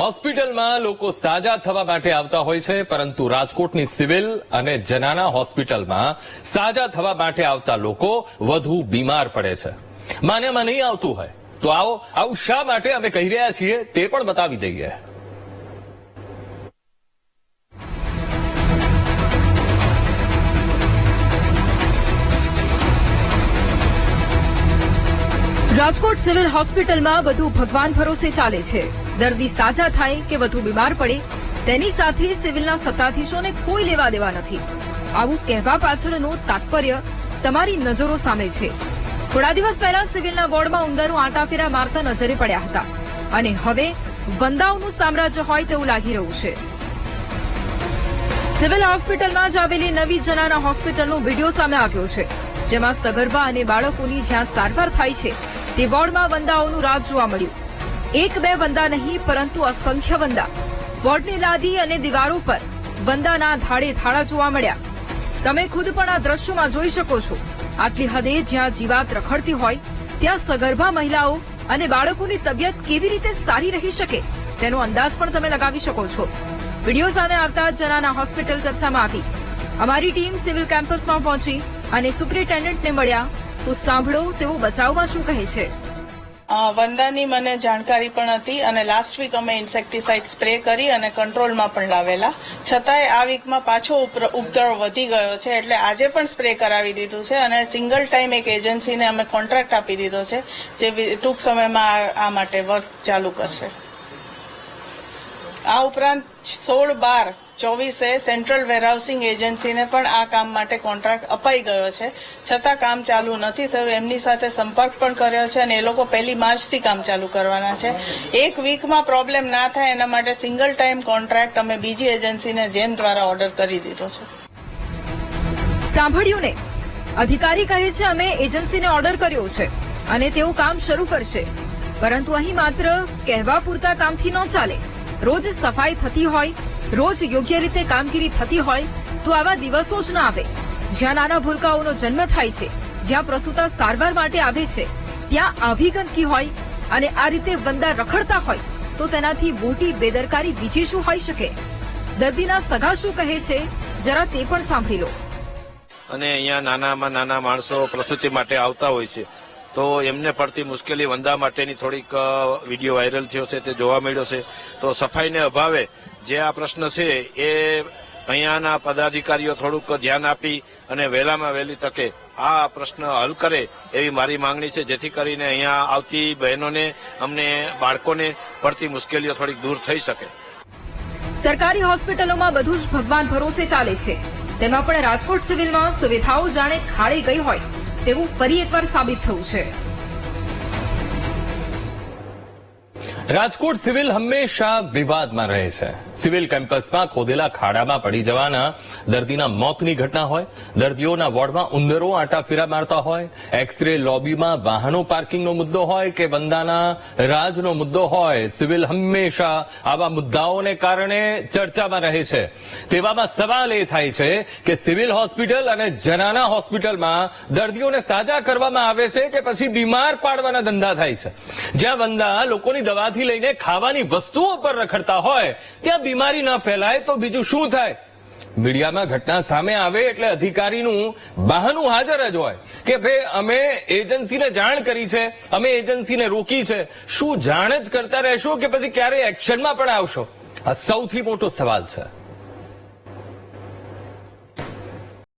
હોસ્પિટલમાં લોકો સાજા થવા માટે આવતા હોય છે, પરંતુ રાજકોટની સિવિલ અને જનાના હોસ્પિટલમાં સાજા થવા માટે આવતા લોકો વધુ બીમાર પડે છે. માન્યમાં નહીં આવતું હોય, તો આવો, આવું શા માટે અમે કહી રહ્યા છીએ તે પણ બતાવી દઈએ. રાજકોટ સિવિલ હોસ્પિટલમાં બધું ભગવાન ભરોસે ચાલે છે. દર્દી સાજા થાય કે વધુ બીમાર પડે, તેની સાથે સિવિલના સત્તાધીશોને કોઈ લેવા દેવા નથી. આવું કહેવા પાછળનું તાત્પર્ય તમારી નજરો સામે છે. થોડા દિવસ પહેલા સિવિલના વોર્ડમાં ઉંદરો આંટાફેરા મારતા નજરે પડ્યા હતા. અને હવે વંદાઓનું સામ્રાજ્ય હોય તેવું લાગી રહ્યું છે. સિવિલ હોસ્પિટલમાં જ આવેલી નવી જનાના હોસ્પિટલનો વીડિયો સામે આવ્યો છે, જેમાં સગર્ભા અને બાળકોની જ્યાં સારવાર થાય છે તે વોર્ડમાં વંદાઓનું રાજ જોવા મળ્યું. એક બે વંદા નહીં, પરંતુ અસંખ્ય વંદા. વોર્ડની લાદી અને દિવારો પર વંદાના ધાડે ધાડા જોવા મળ્યા. તમે ખુદ પણ આ દ્રશ્યોમાં જોઈ શકો છો. આટલી હદે જ્યાં જીવાત રખડતી હોય, ત્યાં સગર્ભા મહિલાઓ અને બાળકોની તબિયત કેવી રીતે સારી રહી શકે, તેનો અંદાજ પણ તમે લગાવી શકો છો. વીડિયો સામે આવતા જનાના હોસ્પિટલ ચર્ચામાં આવી. અમારી ટીમ સિવિલ કેમ્પસમાં પહોંચી અને સુપ્રિન્ટેન્ડન્ટને મળ્યા તો સાંભળો, તેઓ બચાવમાં શું કહે છે? વંદાની મને જાણકારી પણ હતી અને લાસ્ટ વીક અમે ઇન્સેક્ટિસાઇડ સ્પ્રે કરી અને કંટ્રોલમાં પણ લાવેલા. છતાંય આ વીકમાં પાછો ઉપદ્રવ વધી ગયો છે એટલે આજે પણ સ્પ્રે કરાવી દીધું છે અને સિંગલ ટાઈમ એક એજન્સીને અમે કોન્ટ્રાક્ટ આપી દીધો છે, જે ટૂંક સમયમાં આ માટે વર્ક ચાલુ કરશે. આ ઉપરાંત સોળ બાર ચોવીસે સેન્ટ્રલ વેરહાઉસિંગ એજન્સીને પણ આ કામ માટે કોન્ટ્રાક્ટ અપાઈ ગયો છે. છતાં કામ ચાલુ નથી થયું. એમની સાથે સંપર્ક પણ કર્યો છે અને એ લોકો પહેલી માર્ચથી કામ ચાલુ કરવાના છે. એક વીકમાં પ્રોબ્લેમ ના થાય એના માટે સિંગલ ટાઈમ કોન્ટ્રાક્ટ અમે બીજી એજન્સીને જેમ દ્વારા ઓર્ડર કરી દીધો છે. સાંભળ્યું ને? અધિકારી કહે છે, અમે એજન્સીને ઓર્ડર કર્યો છે અને તેઓ કામ શરૂ કરશે. પરંતુ અહીં માત્ર કહેવા પૂરતા કામથી ન ચાલે. રોજ સફાઈ થતી હોય, રોજ યોગ્ય રીતે કામગીરી થતી હોય, તો આવા દિવસો જ ન આવે. જ્યાં નાના ભૂલકાઓનો જન્મ થાય છે, જ્યાં પ્રસૂતા સારવાર માટે આવે છે, ત્યાં આવી ગંદકી હોય અને આ રીતે વંદા રખડતા હોય, તો તેનાથી મોટી બેદરકારી બીજી શું હોઈ શકે? દર્દીના સગા શું કહે છે, જરા તે પણ સાંભળી લો. અને અહીંયા નાનામાં નાના માણસો પ્રસૂતિ માટે આવતા હોય છે. તો એમને પડતી મુશ્કેલી વંદા માટેની થોડીક વીડિયો વાયરલ થયો છે, તે જોવા મળ્યો છે. તો સફાઈને અભાવે જે આ પ્રશ્ન છે એ અહીંયાના પદાધિકારીઓ થોડુંક ધ્યાન આપી અને વહેલામાં વહેલી તકે આ પ્રશ્ન હલ કરે એવી મારી માંગણી છે. જેથી કરીને અહીંયા આવતી બહેનોને, અમને બાળકોને પડતી મુશ્કેલીઓ થોડીક દૂર થઈ શકે. સરકારી હોસ્પિટલોમાં બધું જ ભગવાન ભરોસે ચાલે છે. તેમાં પણ રાજકોટ સિવિલમાં સુવિધાઓ જાણે ખાળી ગઈ હોય. તેવું ફરી એકવાર સાબિત થયું છે. રાજકોટ સિવિલ હંમેશા વિવાદમાં રહે છે. સિવિલ કેમ્પસમાં ખોદેલા ખાડામાં પડી જવાના દર્દીના મોતની ઘટના હોય, દર્દીઓના વોર્ડમાં ઉંદરો આંટાફેરા મારતા હોય, એક્સરે લોબીમાં વાહનો પાર્કિંગનો મુદ્દો હોય કે બંદાના રાજનો મુદ્દો હોય, સિવિલ હંમેશા આવા મુદ્દાઓને કારણે ચર્ચામાં રહે છે. તેવામાં સવાલ એ થાય છે કે સિવિલ હોસ્પિટલ અને જનાના હોસ્પિટલમાં દર્દીઓને સાજા કરવામાં આવે છે કે પછી બીમાર પાડવાના ધંધા થાય છે? જ્યાં બંદા લોકોની દવાથી લઈને ખાવાની વસ્તુઓ પર રખડતા હોય, ત્યાં બીમારી ન ફેલાય તો બીજું શું થાય? મીડિયામાં ઘટના સામે આવે એટલે અધિકારીનું બહાનું હાજર જ હોય કે ભાઈ અમે એજન્સીને જાણ કરી છે, અમે એજન્સીને રોકી છે. શું જાણ જ કરતા રહેશો કે પછી ક્યારે એક્શનમાં પણ આવશો? આ સૌથી મોટો સવાલ છે.